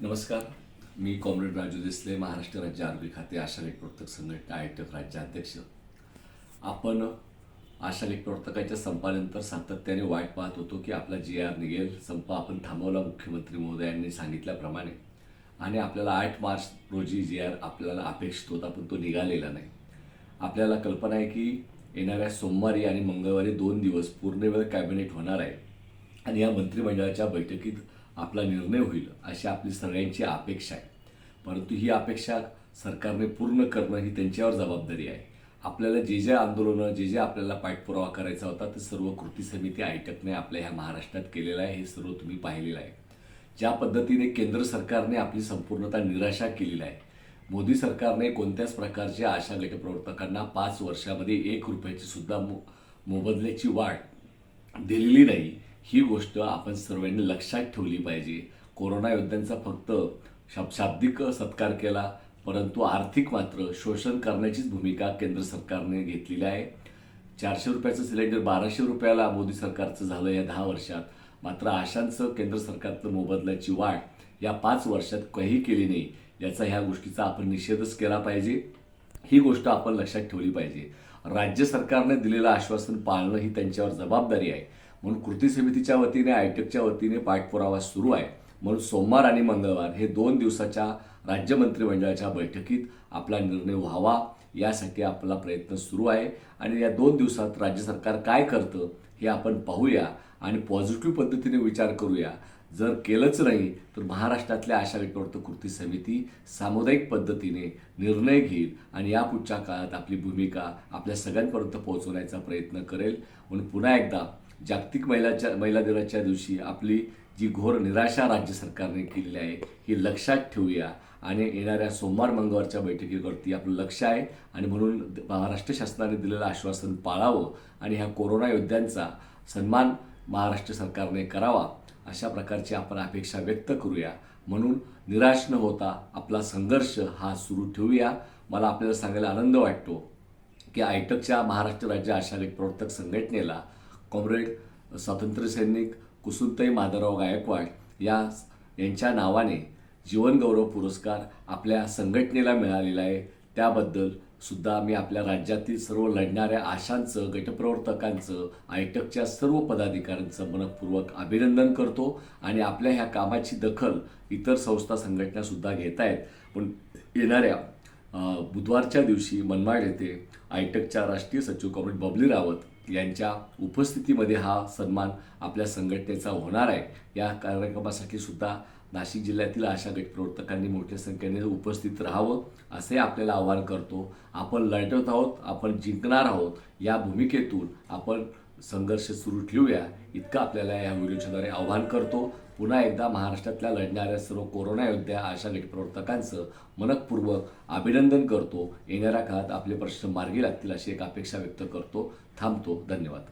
नमस्कार. मी कॉम्रेड राजू देसले महाराष्ट्र राज्य आरोग्य खाते आशा लेख प्रवर्तक संघटना आयटक राज्याध्यक्ष. आपण आशा लेख प्रवर्तकाच्या संपानंतर सातत्याने वाट पाहत होतो की आपला जी आर निघेल संप आपण थांबवला मुख्यमंत्री महोदयांनी सांगितल्याप्रमाणे. आणि आपल्याला आठ मार्च रोजी जी आर आपल्याला अपेक्षित होता पण तो निघालेला नाही. आपल्याला कल्पना आहे की येणाऱ्या सोमवारी आणि मंगळवारी दोन दिवस पूर्णवेळ कॅबिनेट होणार आहे. आणि या मंत्रिमंडळाच्या बैठकीत आपला निर्णय होईल अशी आपली सगळ्यांची अपेक्षा आहे. परंतु ही अपेक्षा सरकारने पूर्ण करणं ही त्यांच्यावर जबाबदारी आहे. आपल्याला जे जे आंदोलनं जे जे आपल्याला पाठपुरावा करायचा होता ते सर्व कृती समिती आयटकने आपल्या ह्या महाराष्ट्रात केलेलं आहे हे सर्व तुम्ही पाहिलेलं आहे. ज्या पद्धतीने केंद्र सरकारने आपली संपूर्णता निराशा केलेली आहे मोदी सरकारने कोणत्याच प्रकारच्या आशा गटप्रवर्तकांना पाच वर्षामध्ये एक रुपयाची सुद्धा मो मोबदल्याची वाढ दिलेली नाही ही गोष्ट आपण सर्वांनी लक्षात ठेवली पाहिजे. कोरोना योद्ध्यांचा फक्त शाब शाब्दिक सत्कार केला परंतु आर्थिक मात्र शोषण करण्याचीच भूमिका केंद्र सरकारने घेतलेली आहे. चारशे रुपयाचं सिलेंडर बाराशे रुपयाला मोदी सरकारचं झालं या दहा वर्षात. मात्र आशांचं केंद्र सरकारचं मोबदल्याची वाढ या पाच वर्षात काही केली नाही याचा ह्या गोष्टीचा आपण निषेधच केला पाहिजे. ही गोष्ट आपण लक्षात ठेवली पाहिजे. राज्य सरकारने दिलेलं आश्वासन पाळणं ही त्यांच्यावर जबाबदारी आहे. म्हणून कृती समितीच्या वतीने आयटकच्या वतीने पाठपुरावा सुरू आहे. म्हणून सोमवार आणि मंगळवार हे दोन दिवसाच्या राज्य मंत्रिमंडळाच्या बैठकीत आपला निर्णय व्हावा यासाठी आपला प्रयत्न सुरू आहे. आणि या दोन दिवसात राज्य सरकार काय करतं हे आपण पाहूया आणि पॉझिटिव्ह पद्धतीने विचार करूया. जर केलंच नाही तर महाराष्ट्रातल्या आशा गटवर्त कृती समिती सामुदायिक पद्धतीने निर्णय घेईल आणि या पुढच्या काळात आपली भूमिका आपल्या सगळ्यांपर्यंत पोहोचवण्याचा प्रयत्न करेल. म्हणून पुन्हा एकदा जागतिक महिलाच्या महिला दिनाच्या दिवशी आपली जी घोर निराशा राज्य सरकारने केलेली आहे ही लक्षात ठेवूया. आणि येणाऱ्या सोमवार मंगळवारच्या बैठकीवरती आपलं लक्ष आहे. आणि म्हणून महाराष्ट्र शासनाने दिलेलं आश्वासन पाळावं आणि ह्या कोरोना योद्ध्यांचा सन्मान महाराष्ट्र सरकारने करावा अशा प्रकारची आपण अपेक्षा व्यक्त करूया. म्हणून निराश न होता आपला संघर्ष हा सुरू ठेवूया. मला आपल्याला सांगायला आनंद वाटतो की आयटकच्या महाराष्ट्र राज्य आशालेख प्रवर्तक संघटनेला कॉम्रेड स्वातंत्र्यसैनिक कुसुमताई माधवराव गायकवाड या यांच्या नावाने जीवनगौरव पुरस्कार आपल्या संघटनेला मिळालेला आहे. त्याबद्दल सुद्धा मी आपल्या राज्यातील सर्व लढणाऱ्या आशांचं गटप्रवर्तकांचं आयटकच्या सर्व पदाधिकाऱ्यांचं मनपूर्वक अभिनंदन करतो आणि आपल्या ह्या कामाची दखल इतर संस्था संघटनासुद्धा घेत आहेत पण येणाऱ्या बुधवारच्या दिवशी मनमाड येथे आयटकच्या राष्ट्रीय सचिव कॉम्रेड बबली रावत यांच्या उपस्थितीमध्ये हा सन्मान आपल्या संघटनेचा होणार आहे. या कार्यक्रमासाठी सुद्धा नाशिक जिल्ह्यातील आशा गटप्रवर्तकांनी मोठ्या संख्येने उपस्थित राहावं असे आपल्याला आवाहन करतो. आपण लढत आहोत आपण जिंकणार आहोत. या भूमिकेतून आपण संघर्ष सुरू ठेवूया. इतकं आपल्याला या व्हिडिओच्याद्वारे आवाहन करतो. पुन्हा एकदा महाराष्ट्रातल्या लढणाऱ्या सर्व कोरोना योद्ध्या आशा गटप्रवर्तकांचं मनपूर्वक अभिनंदन करतो. येणाऱ्या काळात आपले प्रश्न मार्गी लागतील अशी एक अपेक्षा व्यक्त करतो. थांबतो. धन्यवाद.